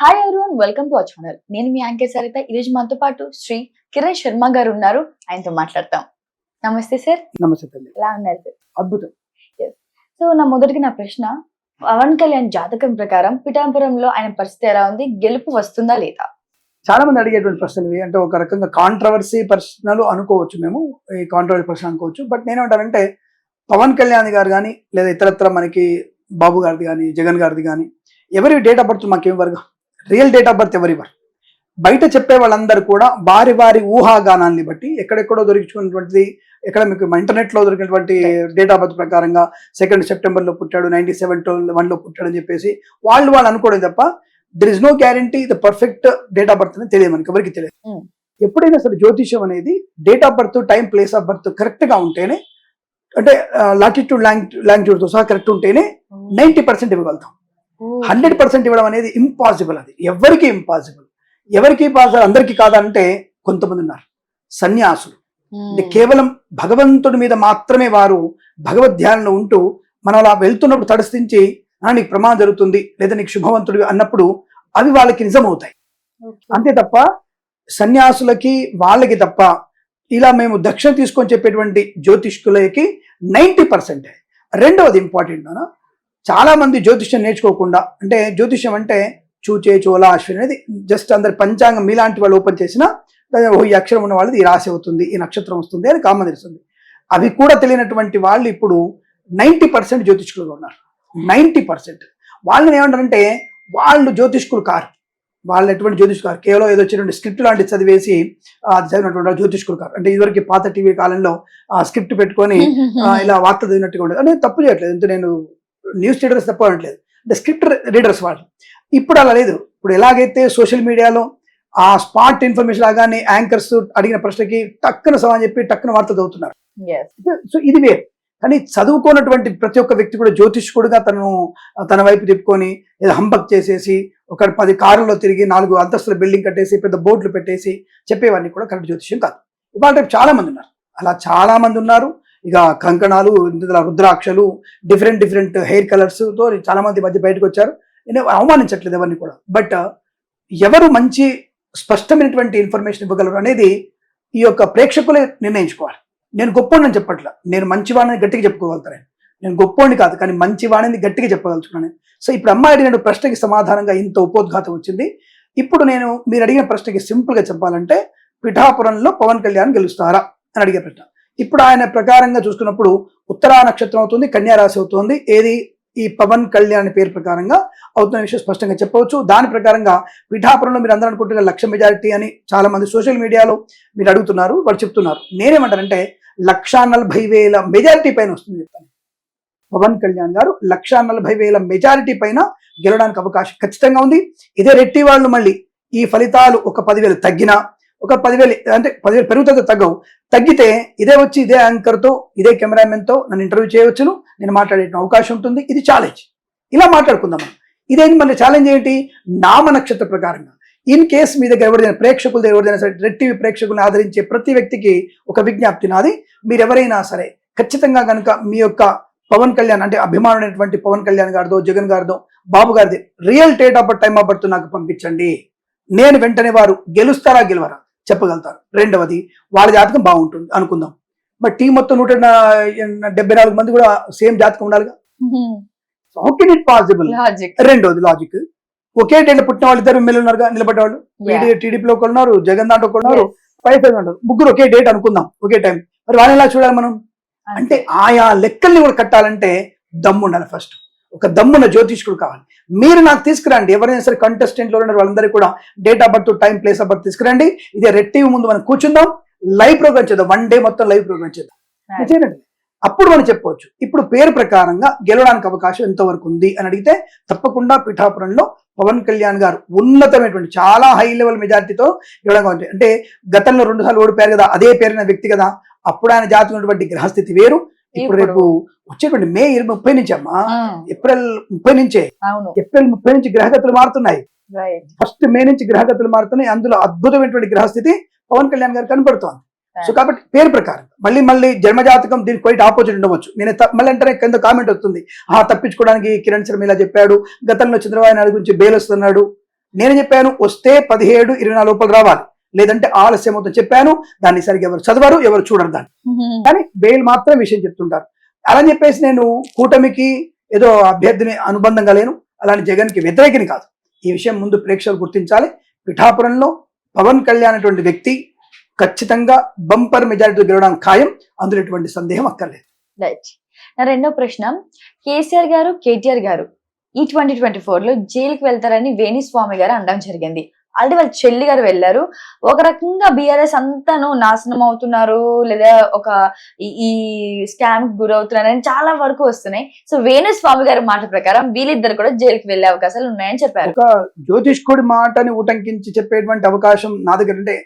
Hi everyone welcome to our channel నేను మీ యాంకే సరిత. ఈరోజు మనతో పాటు శ్రీ కిరణ్ శర్మ గారు ఉన్నారు. ఆయనతో మాట్లాడతాం. నమస్తే సార్. నమస్తే తల్లి. ఎలా ఉన్నారు సార్? అద్భుతం. సో నా మొదటికి నా ప్రశ్న పవన్ కళ్యాణ్ జాతకం ప్రకారం పిఠాపురంలో ఆయన పరిస్థితి ఎలా ఉంది? గెలుపు వస్తుందా లేదా? చాలా మంది అడిగేటువంటి ప్రశ్నలు ఇవి. అంటే ఒక రకంగా కాంట్రవర్సీ ప్రశ్నలు అనుకోవచ్చు మేము. ఈ కాంట్రవర్సీ ప్రశ్న అనుకోవచ్చు. బట్ నేనేమంటానంటే పవన్ కళ్యాణ్ గారు కానీ లేదా ఇతరత్ర మనకి బాబు గారిది కానీ జగన్ గారిది కానీ ఎవరి డేట్ ఆఫ్ బర్త్ మాకేం వర్గం? రియల్ డేట్ ఆఫ్ బర్త్ ఎవరివ్వరు బయట చెప్పే వాళ్ళందరూ కూడా వారి వారి ఊహాగానాన్ని బట్టి ఎక్కడెక్కడో దొరికించుకున్నటువంటిది ఎక్కడ మీకు ఇంటర్నెట్లో దొరికినటువంటి డేట్ ఆఫ్ బర్త్ ప్రకారంగా సెకండ్ సెప్టెంబర్లో పుట్టాడు నైన్టీ సెవెన్ వన్లో పుట్టాడు అని చెప్పేసి వాళ్ళు వాళ్ళు అనుకోవడం తప్ప there is no guarantee the perfect date of birth అని తెలియదు మనకి ఎవరికి తెలియదు. Hmm. ఎప్పుడైనా సరే జ్యోతిష్యం అనేది date of birth time place of birth కరెక్ట్గా ఉంటేనే అంటే లాటిట్యూడ్ లాంగిట్యూడ్తో సహా కరెక్ట్ ఉంటేనే నైన్టీ పర్సెంట్ ఇవ్వగలుగుతాం. హండ్రెడ్ పర్సెంట్ ఇవ్వడం అనేది ఇంపాసిబుల్ అది. ఎవరికి ఇంపాసిబుల్ ఎవరికి పాసిబుల్ అందరికీ కాదంటే కొంతమంది ఉన్నారు. సన్యాసులు. అంటే కేవలం భగవంతుడి మీద మాత్రమే వారు భగవద్ ధ్యానంలో ఉంటూ మనం అలా వెళ్తున్నప్పుడు తడస్థించి "ఆ, నీకు ప్రమాదం జరుగుతుంది లేదా నీకు శుభవంతుడు అన్నప్పుడు అవి వాళ్ళకి నిజం అవుతాయి అంతే తప్ప సన్యాసులకి వాళ్ళకి తప్ప ఇలా మేము దక్షిణ తీసుకొని చెప్పేటువంటి జ్యోతిష్కులకి నైంటీ పర్సెంట్. రెండవది ఇంపార్టెంట్ అన్న చాలా మంది జ్యోతిష్యం నేర్చుకోకుండా అంటే జ్యోతిష్యం అంటే చూచే చోళ అశ్విని అనేది జస్ట్ అందరి పంచాంగం మీలాంటి వాళ్ళు ఓపెన్ చేసినా ఓ ఈ అక్షరం ఉన్న వాళ్ళది ఈ రాశి అవుతుంది ఈ నక్షత్రం వస్తుంది అని కామన్ తెలుస్తుంది. అవి కూడా తెలియనటువంటి వాళ్ళు ఇప్పుడు నైంటీ పర్సెంట్ జ్యోతిష్కులుగా ఉన్నారు. Ninety percent. వాళ్ళని ఏమంటారంటే వాళ్ళు జ్యోతిష్కులు కారు. వాళ్ళు ఎటువంటి జ్యోతిష్ కారు? కేవలం ఏదో వచ్చినటువంటి స్క్రిప్ట్ లాంటివి చదివేసి అది చదివినటువంటి జ్యోతిష్కులు కారు. అంటే ఇదివరకు పాత టీవీ కాలంలో ఆ స్క్రిప్ట్ పెట్టుకొని ఇలా వార్త చదివినట్టుగా ఉండదు. అంటే తప్పు చేయట్లేదు. అంటే నేను న్యూస్ రీడర్స్ తప్పు అనట్లేదు అంటే స్క్రిప్ట్ రీడర్స్ వాళ్ళు. ఇప్పుడు అలా లేదు. ఇప్పుడు ఎలాగైతే సోషల్ మీడియాలో ఆ స్పాట్ ఇన్ఫర్మేషన్ లాగానే యాంకర్స్ అడిగిన ప్రశ్నకి టక్కున సమాధానం చెప్పి టక్కున వార్త చదువుతున్నారు. సో ఇది వేరు కానీ చదువుకోనటువంటి ప్రతి ఒక్క వ్యక్తి కూడా జ్యోతిష్కుడుగా తను తన వైపు తిప్పుకొని ఏదో హంబక్ చేసేసి ఒక పది కారుల్లో తిరిగి నాలుగు అంతస్తుల బిల్డింగ్ కట్టేసి పెద్ద బోర్డులు పెట్టేసి చెప్పేవన్నీ కూడా కరెక్ట్ జ్యోతిష్యం కాదు. ఇవాళ రేపు చాలా మంది ఉన్నారు. అలా చాలా మంది ఉన్నారు. ఇక కంకణాలు ఇందులో రుద్రాక్షలు డిఫరెంట్ డిఫరెంట్ హెయిర్ కలర్స్తో చాలా మంది మధ్య బయటకు వచ్చారు. నేను అవమానించట్లేదు ఎవరిని కూడా. బట్ ఎవరు మంచి స్పష్టమైనటువంటి ఇన్ఫర్మేషన్ ఇవ్వగలరు అనేది ఈ యొక్క ప్రేక్షకులే నిర్ణయించుకోవాలి. నేను గొప్పవాడిని చెప్పట్లా. నేను మంచివాడిని గట్టిగా చెప్పుకోగలుగుతాను. నేను గొప్పవాడిని కాదు కానీ మంచివాడిని గట్టిగా చెప్పగలుగుతున్నాను. సో ఇప్పుడు అమ్మాయి అడిగిన ప్రశ్నకి సమాధానంగా ఇంత ఉపోద్ఘాతం వచ్చింది. ఇప్పుడు నేను మీరు అడిగిన ప్రశ్నకి సింపుల్గా చెప్పాలంటే పిఠాపురంలో పవన్ కళ్యాణ్ గెలుస్తారా అని అడిగే ప్రశ్న. ఇప్పుడు ఆయన ప్రకారంగా చూసుకున్నప్పుడు ఉత్తరా నక్షత్రం అవుతుంది కన్యారాశి అవుతుంది. ఏది? ఈ పవన్ కళ్యాణ్ పేరు ప్రకారంగా అవుతున్న విషయం స్పష్టంగా చెప్పవచ్చు. దాని ప్రకారంగా పిఠాపురంలో మీరు అందరూ అనుకుంటున్న లక్ష మెజారిటీ అని చాలా మంది సోషల్ మీడియాలో మీరు అడుగుతున్నారు వాళ్ళు చెప్తున్నారు. నేనేమంటానంటే లక్షా నలభై వేల మెజారిటీ పైన వస్తుంది చెప్తాను. పవన్ కళ్యాణ్ గారు లక్షా నలభై వేల మెజారిటీ పైన గెలవడానికి అవకాశం ఖచ్చితంగా ఉంది. ఇదే రెట్టి వాళ్ళు మళ్ళీ ఈ ఫలితాలు ఒక పదివేలు తగ్గినా ఒక పదివేలు అంటే పదివేలు పెరుగుతుంది తగ్గవు. తగ్గితే ఇదే వచ్చి ఇదే యాంకర్తో ఇదే కెమెరామెన్తో నన్ను ఇంటర్వ్యూ చేయవచ్చును నేను మాట్లాడే అవకాశం ఉంటుంది ఇది ఛాలెంజ్. ఇలా మాట్లాడుకుందాం మనం. ఇదేంటి మన ఛాలెంజ్ ఏంటి? నామ నక్షత్ర ప్రకారంగా. ఇన్ కేస్ మీ దగ్గర ఎవరిదైనా ప్రేక్షకుల దగ్గర ఎవరిదైనా సరే రెడ్ టీవీ ప్రేక్షకులను ఆదరించే ప్రతి వ్యక్తికి ఒక విజ్ఞప్తి నాది. మీరు ఎవరైనా సరే ఖచ్చితంగా కనుక మీ యొక్క పవన్ కళ్యాణ్ అంటే అభిమానుడైనటువంటి పవన్ కళ్యాణ్ గారిదో జగన్ గారిదో బాబు గారిది real date of time of birth నాకు పంపించండి. నేను వెంటనే వారు గెలుస్తారా గెలవరా? చెప్పగలుగుతారు. రెండవది వాళ్ళ జాతకం బాగుంటుంది అనుకుందాం. బట్ టీం మొత్తం నూట డెబ్బై నాలుగు మంది కూడా సేమ్ జాతకం ఉండాలిగా? హౌ కెన్ ఇట్ పాసిబుల్ రెండోది లాజిక్ ఒకే డేట్ పుట్టిన వాళ్ళు ఇద్దరు ఎమ్మెల్యే ఉన్నారుగా నిలబడ్డ వాళ్ళు? టీడీపీలో ఒకరు ఉన్నారు జగన్ దాంట్లో ఒకరు ఉన్నారు ఫైవ్ ఫైవ్ ఉన్నారు ముగ్గురు ఒకే డేట్ అనుకుందాం ఒకే టైం మరి వాళ్ళని ఎలా చూడాలి మనం? అంటే ఆయా లెక్కల్ని కూడా కట్టాలంటే దమ్ము ఉండాలి ఫస్ట్ ఒక దమ్మున్న జ్యోతిష్కుడు కావాలి. మీరు నాకు తీసుకురండి. ఎవరైనా సరే కంటెస్టెంట్లో ఉన్న వాళ్ళందరికీ కూడా date of birth time place of birth తీసుకురండి. ఇదే రెడ్ టీవీ ముందు మనం కూర్చుందాం. లైవ్ ప్రోగ్రామ్ చేద్దాం. వన్ డే మొత్తం లైవ్ ప్రోగ్రామ్ చేద్దాం. చేయండి అప్పుడు మనం చెప్పవచ్చు. ఇప్పుడు పేరు ప్రకారంగా గెలవడానికి అవకాశం ఎంతవరకు ఉంది అని అడిగితే తప్పకుండా పిఠాపురంలో పవన్ కళ్యాణ్ గారు ఉన్నతమైనటువంటి చాలా హై లెవెల్ మెజారిటీతో గెలవడం అంటే గతంలో రెండు సార్లు ఓడిపోయారు కదా అదే పేరున వ్యక్తి కదా. అప్పుడు ఆయన జాతి ఉన్నటువంటి గ్రహస్థితి వేరు. ఇప్పుడు. రేపు వచ్చేటువంటి మే ఇరవై ముప్పై నుంచి అమ్మా ఏప్రిల్ ముప్పై నుంచే. ఏప్రిల్ ముప్పై నుంచి గ్రహగతులు మారుతున్నాయి. ఫస్ట్ మే నుంచి గ్రహగతులు మారుతున్నాయి. అందులో అద్భుతమైనటువంటి గ్రహస్థితి పవన్ కళ్యాణ్ గారు కనపడుతోంది. సో కాబట్టి పేరు ప్రకారం మళ్ళీ మళ్ళీ జన్మజాతకం దీనికి క్వైట్ ఆపోజిట్ ఉండవచ్చు. నేను మళ్ళీ అంటే కింద కామెంట్ వస్తుంది. ఆ తప్పించుకోవడానికి కిరణ్ శర్మ ఇలా చెప్పాడు. గతంలో చంద్రబాబు నాయుడు గురించి బెయిల్ వస్తున్నాడు నేను చెప్పాను వస్తే పదిహేడు ఇరవై నాలుగు లోపల రావాలి. లేదంటే ఆలస్యం అవుతుంది చెప్పాను. దాన్ని సరిగ్గా ఎవరు చదవరు ఎవరు చూడరు దాన్ని. కానీ బెయిల్ మాత్రం విషయం చెప్తుంటారు. అలా చెప్పేసి నేను కూటమికి ఏదో అభ్యర్థిని అనుబంధంగా లేను. అలాంటి జగన్కి వ్యతిరేకిని కాదు. ఈ విషయం ముందు ప్రేక్షకులు గుర్తించాలి. పిఠాపురంలో పవన్ కళ్యాణ్ అటువంటి వ్యక్తి ఖచ్చితంగా బంపర్ మెజారిటీ గెలవడానికి ఖాయం. అందులో ఎటువంటి సందేహం అక్కర్లేదు. రైట్ నా రెండో ప్రశ్న. కేసీఆర్ గారు కేటీఆర్ గారు ఈ ట్వంటీ ట్వంటీ ఫోర్లో జైలుకి వెళ్తారని వేణుస్వామి గారు అనడం జరిగింది. ఆల్రెడీ వాళ్ళ చెల్లి గారు వెళ్ళారు. ఒక రకంగా బీఆర్ఎస్ అంతాను నాశనం అవుతున్నారు. లేదా ఒక ఈ- స్కామ్ గురవుతున్నారు గురవుతున్నారని చాలా వరకు వస్తున్నాయి. సో వేణుస్వామి గారి మాట ప్రకారం వీళ్ళిద్దరు కూడా జైలుకి వెళ్ళే అవకాశాలు ఉన్నాయని చెప్పారు. ఒక జ్యోతిష్కుడి మాటని ఉటంకించి చెప్పేటువంటి అవకాశం నా దగ్గర అంటే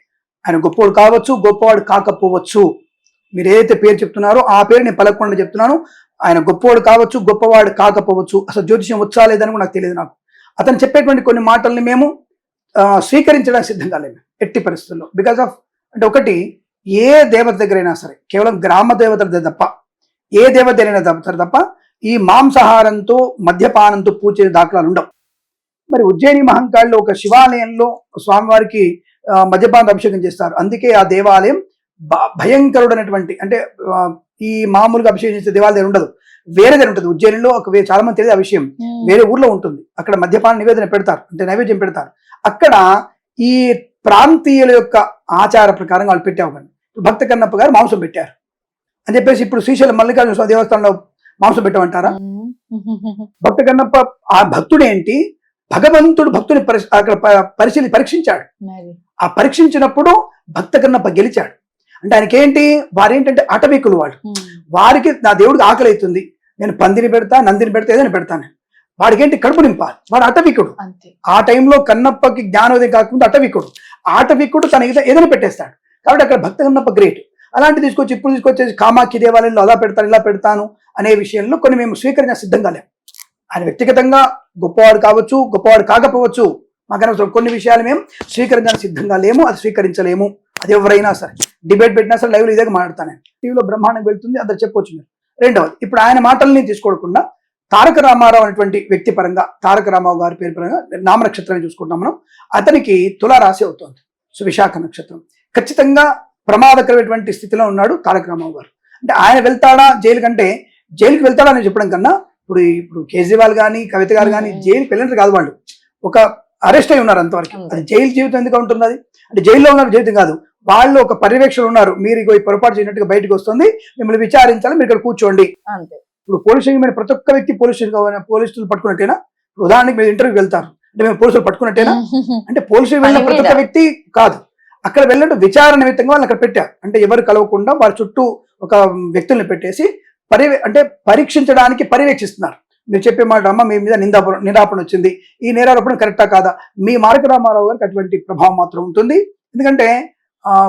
ఆయన గొప్పవాడు కావచ్చు గొప్పవాడు కాకపోవచ్చు. మీరు ఏదైతే పేరు చెప్తున్నారో ఆ పేరు నేను పలకకుండా చెప్తున్నాను. ఆయన గొప్పవాడు కావచ్చు గొప్పవాడు కాకపోవచ్చు. అసలు జ్యోతిష్యం వచ్చా లేదని కూడా నాకు తెలియదు నాకు. అతను చెప్పేటువంటి కొన్ని మాటల్ని మేము స్వీకరించడానికి సిద్ధంగా లేము ఎట్టి పరిస్థితుల్లో. బికాస్ ఆఫ్ అంటే ఒకటి ఏ దేవత దగ్గరైనా సరే కేవలం గ్రామ దేవతల తప్ప ఏ దేవత దగ్గరైనా తప్ప తప్ప ఈ మాంసాహారంతో మద్యపానంతో పూజ చేసే దాఖలాలు ఉండవు. మరి ఉజ్జయిని మహంకాళిలో ఒక శివాలయంలో స్వామివారికి మద్యపానం మద్యపాన అభిషేకం చేస్తారు. అందుకే ఆ దేవాలయం భ- భయంకరుడైనటువంటి అంటే ఈ మామూలుగా అభిషేకం చేసే దేవాలయం ఉండదు. వేరే దగ్గర ఉంటుంది. ఉజ్జయినిలో ఒక చాలా మంది తెలియదు ఆ విషయం. వేరే ఊర్లో ఉంటుంది. అక్కడ మద్యపాన నివేదన పెడతారు. అంటే నైవేద్యం పెడతారు. అక్కడ ఈ ప్రాంతీయుల యొక్క ఆచార ప్రకారం వాళ్ళు పెట్టేవాళ్ళు భక్త కన్నప్ప గారు మాంసం పెట్టారు. అని చెప్పేసి ఇప్పుడు శ్రీశైలం మల్లికార్జున స్వామి దేవస్థానంలో మాంసం పెట్టమంటారా? భక్త కన్నప్ప ఆ భక్తుడు ఏంటి భగవంతుడు భక్తుని పరి అక్కడ పరిశీలి పరీక్షించాడు. ఆ పరీక్షించినప్పుడు భక్త కన్నప్ప గెలిచాడు. అంటే ఆయనకి ఏంటి? వారేంటంటే అటవీకులు వాళ్ళు. వారికి నా దేవుడికి ఆకలి అవుతుంది. నేను పందిని పెడతా నందిని పెడతా ఏదైనా పెడతాను. వాడికి ఏంటి? కడుపు నింపాలి. వాడు అటవికుడు ఆ టైంలో కన్నప్పకి జ్ఞానోదయం కాకుండా అటవికుడు ఆ అటవికుడు తన ఏదో- ఏదైనా పెట్టేస్తాడు. కాబట్టి అక్కడ భక్త కన్నప్ప గ్రేట్ అలాంటి తీసుకొచ్చి ఇప్పుడు తీసుకొచ్చేసి కామాఖ్య దేవాలయంలో అలా పెడతాను ఇలా పెడతాను అనే విషయంలో కొన్ని మేము స్వీకరించ సిద్ధంగా లేము ఆయన వ్యక్తిగతంగా గొప్పవాడు కావచ్చు గొప్పవాడు కాకపోవచ్చు మాకు అనవసరం కొన్ని విషయాలు మేము స్వీకరించడానికి సిద్ధంగా లేము అది స్వీకరించలేము. అది ఎవరైనా సరే. డిబేట్ పెట్టినా సరే లైవ్లో ఇదే మాట్లాడతాను. నేను టీవీలో బ్రహ్మాండం వెళ్తుంది అందరు చెప్పొచ్చు మీరు. రెండవది ఇప్పుడు ఆయన మాటల్ని తీసుకోకుండా తారక రామారావు అనేటువంటి వ్యక్తి పరంగా తారక రామారావు గారి పేరు పరంగా నామ నక్షత్రాన్ని చూసుకుంటాం మనం. అతనికి తులారాశి అవుతోంది సో విశాఖ నక్షత్రం. ఖచ్చితంగా ప్రమాదకరమైనటువంటి స్థితిలో ఉన్నాడు తారక రామారావు గారు. అంటే ఆయన వెళ్తాడా జైలు కంటే జైలుకి వెళ్తాడా అని చెప్పడం కన్నా ఇప్పుడు ఇప్పుడు కేజ్రీవాల్ కానీ కవిత గారు కానీ. జైలుకి వెళ్ళినట్టు కాదు వాళ్ళు. ఒక అరెస్ట్ అయి ఉన్నారు అంతవరకు. అంతే. అది జైలు జీవితం ఎందుకు ఉంటుంది అది? అంటే జైల్లో ఉన్న జీవితం కాదు. వాళ్ళు ఒక పర్యవేక్షణ ఉన్నారు. మీరు ఇగో ఈ పొరపాటు చేయనట్టుగా బయటకు వస్తుంది. మిమ్మల్ని విచారించాలి. మీరు ఇక్కడ కూర్చోండి. అంతే. ఇప్పుడు పోలీస్ స్టేషన్ ప్రతి ఒక్క వ్యక్తి పోలీస్ స్టేషన్ పోలీసులు పట్టుకున్నట్టేనా? ఉదాహరణకి మీరు ఇంటర్వ్యూకి వెళ్తారు అంటే మేము పోలీసులు పట్టుకున్నట్టేనా? అంటే పోలీస్ వెళ్ళిన ప్రతి ఒక్క. వ్యక్తి కాదు. అక్కడ వెళ్ళినట్టు విచారణ నిమిత్తంగా వాళ్ళని అక్కడ పెట్టారు అంటే ఎవరు కలవకుండా వారి చుట్టూ ఒక వ్యక్తుల్ని పెట్టేసి పర్యవే అంటే పరీక్షించడానికి పర్యవేక్షిస్తున్నారు. మీరు చెప్పే మాట అమ్మ మీ మీద నిందాప నిరాపణ వచ్చింది. ఈ నేరారోపణ కరెక్టా కాదా? మీ మార్క రామారావు గారికి అటువంటి ప్రభావం మాత్రం ఉంటుంది. ఎందుకంటే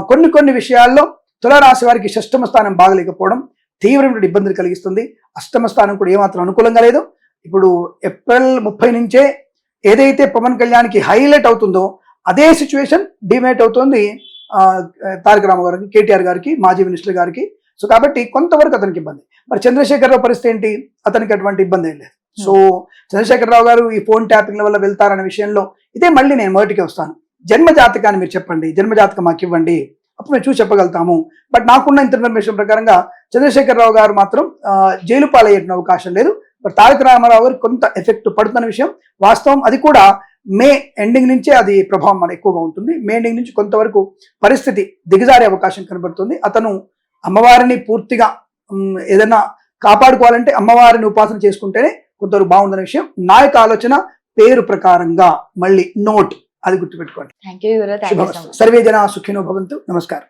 కొన్ని కొన్ని విషయాల్లో తులారాశి వారికి షష్టమ స్థానం బాగలేకపోవడం తీవ్రమైన ఇబ్బందులు కలిగిస్తుంది. అష్టమ స్థానం కూడా ఏమాత్రం అనుకూలంగా లేదు. ఇప్పుడు ఏప్రిల్ ముప్పై నుంచే ఏదైతే పవన్ కళ్యాణ్కి హైలైట్ అవుతుందో అదే సిచ్యువేషన్ డిమేట్ అవుతుంది తారక రామ గారికి కేటీఆర్ గారికి మాజీ మినిస్టర్ గారికి. సో కాబట్టి కొంతవరకు అతనికి ఇబ్బంది. మరి చంద్రశేఖరరావు పరిస్థితి ఏంటి? అతనికి అటువంటి ఇబ్బంది ఏం లేదు. సో చంద్రశేఖరరావు గారు ఈ ఫోన్ ట్యాపింగ్ల వల్ల వెళ్తారనే విషయంలో ఇదే మళ్ళీ నేను మొదటికి వస్తాను. జన్మజాతకాన్ని మీరు చెప్పండి జన్మజాతకం మాకు ఇవ్వండి. అప్పుడు మేము చూసి చెప్పగలుగుతాము. బట్ నాకున్న ఇన్ఫర్మేషన్ ప్రకారంగా చంద్రశేఖరరావు గారు మాత్రం జైలు పాలయ్యే అవకాశం లేదు. బట్ తారక రామారావు గారు కొంత ఎఫెక్ట్ పడుతున్న విషయం వాస్తవం. అది కూడా మే ఎండింగ్ నుంచే అది ప్రభావం మన ఎక్కువగా ఉంటుంది. మే ఎండింగ్ నుంచి కొంతవరకు పరిస్థితి దిగజారే అవకాశం కనబడుతుంది. అతను అమ్మవారిని పూర్తిగా ఏదైనా కాపాడుకోవాలంటే అమ్మవారిని ఉపాసన చేసుకుంటేనే కొంతవరకు బాగుందనే విషయం. నా యొక్క ఆలోచన పేరు ప్రకారంగా మళ్ళీ నోట్. అది గుర్తుపెట్టుకోండి. సర్వే జన సుఖినో భవంతు. నమస్కారం.